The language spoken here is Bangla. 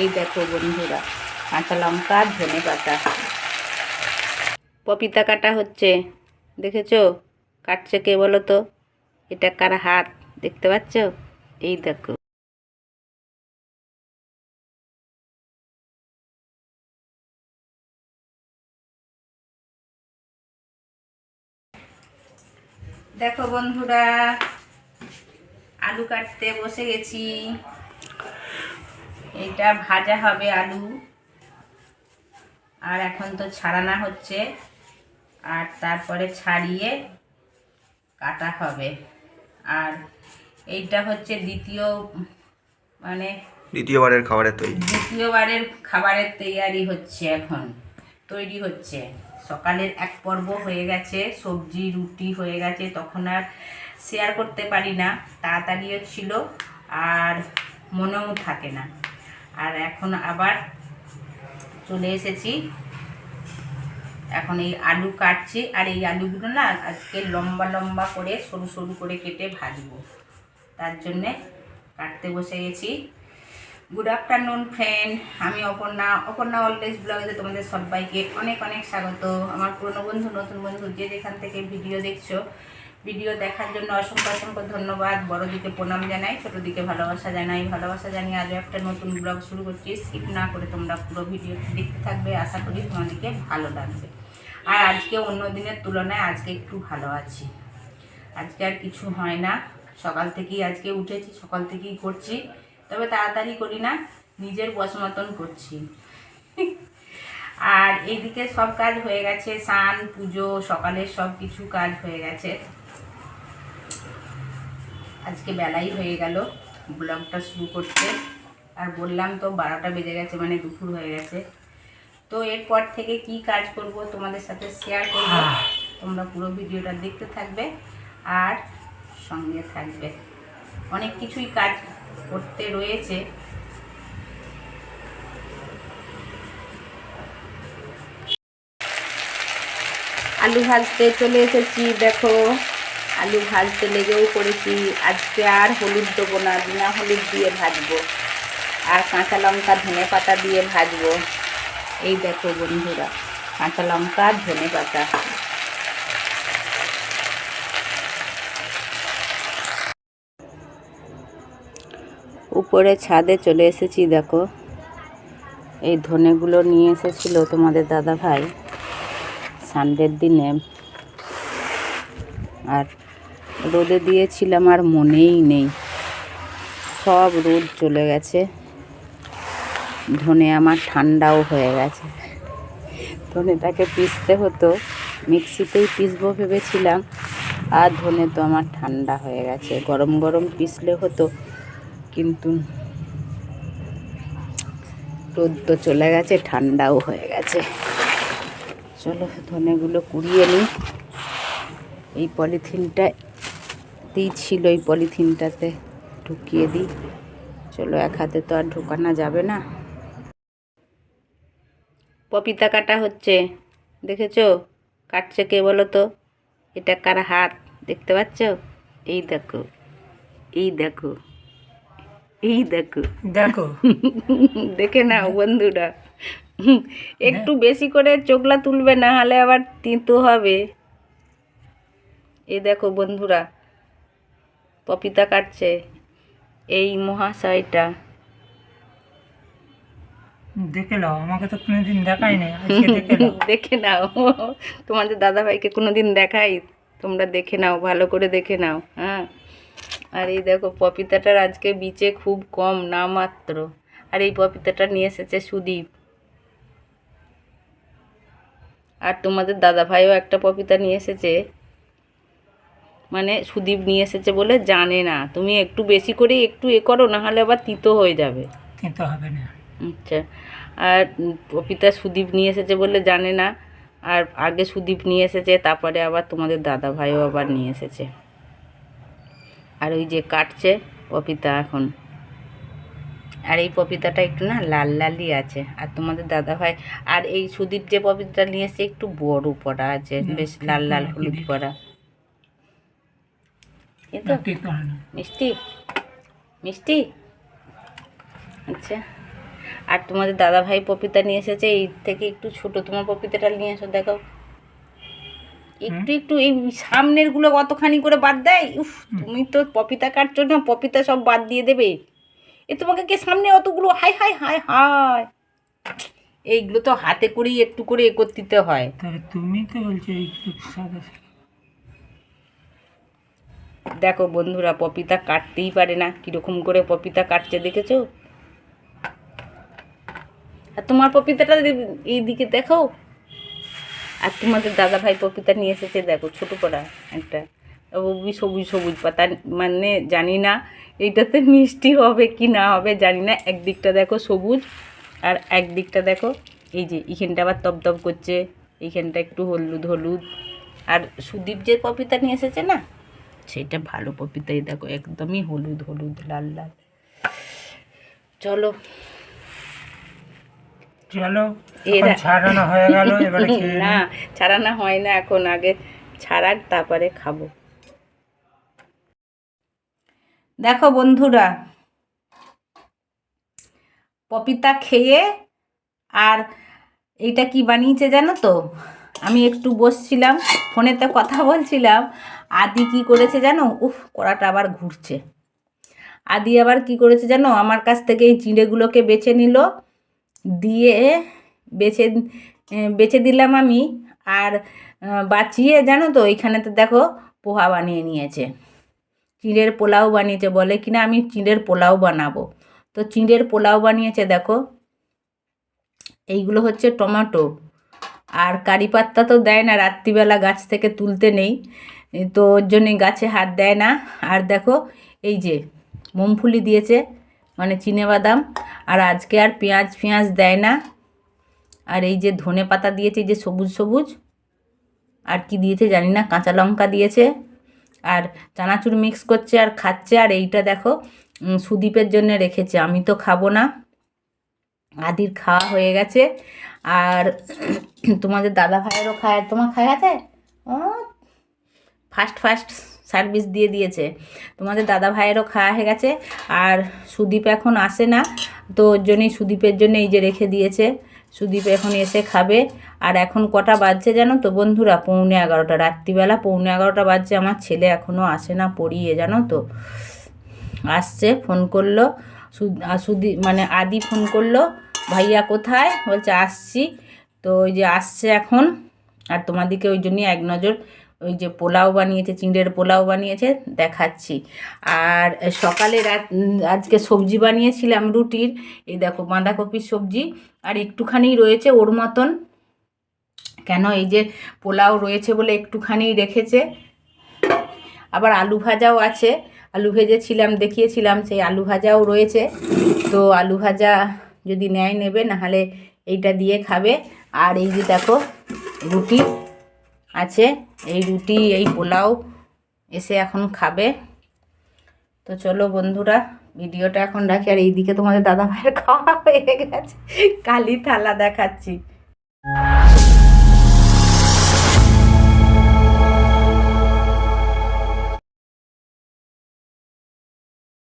এই দেখো বন্ধুরা, কাঁচা লঙ্কা আর ধনে পাতা। পপিতা কাটা হচ্ছে, দেখেছ? কাটছে কে বলো তো? এটা কার হাত, দেখতে পাচ্ছ? এই দেখো। দেখো বন্ধুরা, আলু কাটতে বসে গেছি। এটা ভাজা হবে আলু। আর এখন তো ছাড়ানা হচ্ছে। আর তারপরে ছাড়িয়ে কাটা হবে। আর এইটা হচ্ছে দ্বিতীয় মানে দ্বিতীয়বারের খাবারের তৈরি। দ্বিতীয়বারের খাবারের তৈয়ারি হচ্ছে এখন তৈরি হচ্ছে। সকালের এক পর্ব হয়ে গেছে সবজি রুটি হয়ে গেছে তখন আর শেয়ার করতে পারি না। তাড়াতাড়িও ছিল আর মনেও থাকে না। আর এখন আবার চলে এসেছি। এখন এই আলু কাটছি। আর এই আলুগুলো না আজকে লম্বা লম্বা করে সরু সরু করে কেটে ভাজবো। তার জন্যে কাটতে বসে গেছি। গুড আফটারনুন ফ্রেন্ড আমি অপর্ণা। অপর্ণা অলডেজ ব্লগে তোমাদের সবাইকে অনেক অনেক স্বাগত। আমার পুরনো বন্ধু, নতুন বন্ধু, যে যেখান থেকে ভিডিও দেখছ, ভিডিও দেখার জন্য অসংখ্য অসংখ্য ধন্যবাদ। বড়দিকে প্রণাম জানাই, ছোটোদিকে ভালোবাসা জানাই। ভালোবাসা জানিয়ে আজও একটা নতুন ব্লগ শুরু করছি। স্কিপ না করে তোমরা পুরো ভিডিও দেখতে থাকবে। আশা করি তোমাদেরকে ভালো লাগবে। আর আজকে অন্য দিনের তুলনায় আজকে একটু ভালো আছি। আজকে আর কিছু হয় না। সকাল থেকেই আজকে উঠেছি, সকাল থেকেই করছি। তবে তাড়াতাড়ি করি না নিজের বস মতন করছি। আর এইদিকে সব কাজ হয়ে গেছে স্নান পুজো সকালের সব কিছু কাজ হয়ে গেছে। আজকে বেলাই হয়ে গেল ব্লগটা শুরু করতে। আর বললাম তো বারোটা বেজে গেছে মানে দুপুর হয়ে গেছে। তো এরপর থেকে কি কাজ করব তোমাদের সাথে শেয়ার করব তোমরা পুরো ভিডিওটা দেখতে থাকবে আর সঙ্গে থাকবে। অনেক কিছুই কাজ করতে রয়েছে। আলু ভাজতে চলে এসেছি, দেখো। আলু ভাজতে লেগেও পড়েছি। আজকে আর হলুদ দেবো না, বিনা হলুদ দিয়ে ভাজবো। আর কাঁচা লঙ্কা, ধনে পাতা দিয়ে ভাজবো। এই দেখো বন্ধুরা, কাঁচা লঙ্কা, ধনে পাতা। উপরে ছাদে চলে এসেছি, দেখো। এই ধনেগুলো নিয়ে এসেছিল তোমাদের দাদা ভাই সানডের দিনে। আর রোদে দিয়েছিলাম আর মনেই নেই। সব রোদ চলে গেছে। ধনে আমার ঠান্ডাও হয়ে গেছে। ধনেটাকে পিসতে হতো। মিক্সিতেই পিসবো ভেবেছিলাম। আর ধনে তো আমার ঠান্ডা হয়ে গেছে। গরম গরম পিসলে হতো। কিন্তু রোদ তো চলে গেছে, ঠান্ডাও হয়ে গেছে। চলো ধনেগুলো কুড়িয়ে নিই। এই পলিথিনটাতেই ছিল এই পলিথিনটাতে ঢুকিয়ে দিই। চলো এক হাতে তো আর ঢোকানো যাবে না। পপিতা কাটা হচ্ছে, দেখেছ? কাটছে কে বলো তো? এটা কার হাত? দেখতে পাচ্ছ? এই দেখো এই দেখো। এই দেখো। দেখো। দেখে নাও বন্ধুরা। একটু বেশি করে চোখলা তুলবে না হলে আবার তিতো হবে। এই দেখো বন্ধুরা পপিতা কাটছে এই মহাশয়টা। দেখে নাও আমাকে তো কোনোদিন দেখাই নাই দেখে নাও। তোমাদের দাদাভাইকে কোনো দিন দেখাই তোমরা দেখে নাও ভালো করে দেখে নাও হ্যাঁ। আর এই দেখো পপিতাটার আজকে বিচে খুব কম না মাত্র। আর এই পপিতাটা নিয়ে এসেছে সুদীপ। আর তোমাদের দাদা ভাইও একটা পপিতা নিয়ে এসেছে। মানে সুদীপ নিয়ে এসেছে বলে জানে না। তুমি একটু বেশি করে একটু এ করো না হলে আবার তিতো হয়ে যাবে। তিতো হবে না। আচ্ছা। আর পপিতা সুদীপ নিয়ে এসেছে বলে জানে না। আর আগে সুদীপ নিয়ে এসেছে তারপরে আবার তোমাদের দাদা ভাইও আবার নিয়ে এসেছে। আর ওই যে কাটছে পপিতা এখন। আর এই পপিতাটা একটু না লাল লালই আছে। আর তোমাদের দাদা ভাই আর এই সুদীপ যে পপিতাটা নিয়ে এসেছে একটু বড় পড়া আছে বেশ লাল লাল হলুদ পড়া। এই তো। ঠিক না মিষ্টি? মিষ্টি? আচ্ছা। আর তোমাদের দাদা ভাই পপিতা নিয়ে এসেছে এই থেকে একটু ছোট তোমার পপিতাটা নিয়ে এসো দেখো একটু একটু এই সামনেরগুলো কতখানি করে বাদ দেয়? উফ তুমি তো পপিতা কাটছো না পপিতা সব বাদ দিয়ে দেবে? এ তোমাকে কে সামনে অতগুলো হাই হাই হাই হাই এইগুলো তো হাতে করেই একটু করে এ করতে হয়। তুমি তো বলছো একটু সাদা। দেখো বন্ধুরা পপিতা কাটতেই পারে না। কীরকম করে পপিতা কাটছে দেখেছ? আর তোমার পপিতাটা দে- এইদিকে দেখো আর তোমাদের দাদা ভাই পপিতা নিয়ে এসেছে, দেখো ছোটো করা একটা। ওই সবুজ সবুজ পাতা মানে জানি না এইটাতে মিষ্টি হবে কি না হবে, জানি না। একদিকটা দেখো সবুজ আর একদিকটা দেখো এই যে, এইখানটা আবার তপ করছে, এইখানটা একটু হলুদ হলুদ। আর সুদীপ যে পপিতা নিয়ে এসেছে না, সেটা ভালো পপিতাই দেখো, একদমই হলুদ হলুদ, লাল লাল। চলো। চলো ছাড়ানো হয়ে গেল এবারে না ছাড়ানো হয় না এখন আগে ছাড়াক তারপরে খাব। দেখো বন্ধুরা পপিতা খেয়ে আর এটা কি বানিয়েছে জানো তো? আমি একটু বসছিলাম ফোনেতে কথা বলছিলাম আদি কি করেছে জানো? উফ কড়াটা আবার ঘুরছে। আদি আবার কি করেছে জানো? আমার কাছ থেকে এই চিঁড়েগুলোকে বেছে নিল দিয়ে বেছে বেছে দিলাম আমি। আর বাঁচিয়ে জানো তো ওইখানে এইখানেতে দেখো পোহা বানিয়ে নিয়েছে। চিঁড়ের পোলাও বানিয়েছে বলে কিনা আমি চিঁড়ের পোলাও বানাবো। তো চিঁড়ের পোলাও বানিয়েছে দেখো। এইগুলো হচ্ছে টমেটো। আর কারি পাত্তা তো দেয় না, রাত্রিবেলা গাছ থেকে তুলতে নেই। তো ওর জন্যে গাছে হাত দেয় না। আর দেখো, এই যে মুমফুলি দিয়েছে। মানে বাদাম আর আজকে আর পেঁয়াজ পেঁয়াজ দেয় না। আর এই যে ধনে পাতা দিয়েছে যে সবুজ সবুজ। আর কি দিয়েছে জানি না, কাঁচা লঙ্কা দিয়েছে। আর চানাচুর মিক্স করছে আর খাচ্ছে। আর এইটা দেখো সুদীপের জন্য রেখেছে। আমি তো খাব না। আদির খাওয়া হয়ে গেছে। আর তোমাদের দাদা ভাইয়েরও খায়, তোমার খায় আছে? ফার্স্ট ফার্স্ট সার্ভিস দিয়ে দিয়েছে। তোমাদের দাদা ভাইয়েরও খাওয়া হয়ে গেছে। আর সুদীপ এখন আসে না। তো ওর জন্যই সুদীপের জন্য এই যে রেখে দিয়েছে। সুদীপ এখন এসে খাবে। আর এখন কটা বাজছে জানো তো বন্ধুরা? পৌনে এগারোটা। রাত্রিবেলা পৌনে এগারোটা বাজছে। আমার ছেলে এখনও আসে না পড়িয়ে জানো তো। আসছে ফোন করল। সু- আ, সুদি মানে আদি ফোন করল ভাইয়া কোথায়? বলছে আসছি। তো ওই যে আসছে এখন। আর তোমাদেরকে ওই জন্যই এক নজর ওই যে পোলাও বানিয়েছে, চিঁড়ের পোলাও বানিয়েছে, দেখাচ্ছি। আর সকালে রাত আজকে সবজি বানিয়েছিলাম রুটির, এই দেখো বাঁধাকপির সবজি, আর একটুখানি রয়েছে ওর মতন। কেন এই যে পোলাও রয়েছে বলে একটুখানি রেখেছে। আবার আলু ভাজাও আছে, আলু ভেজেছিলাম, দেখিয়েছিলাম, সেই আলু ভাজাও রয়েছে। তো আলু ভাজা যদি নেয় নেবে, নাহলে এইটা দিয়ে খাবে। আর এই যে দেখো রুটি আছে, এই রুটি, এই পোলাও এসে এখন খাবে। তো চলো বন্ধুরা, ভিডিওটা এখন রাখি। আর এইদিকে তোমাদের দাদা ভাইয়ের খাওয়া হয়ে গেছে। কালি থালা দেখাচ্ছি।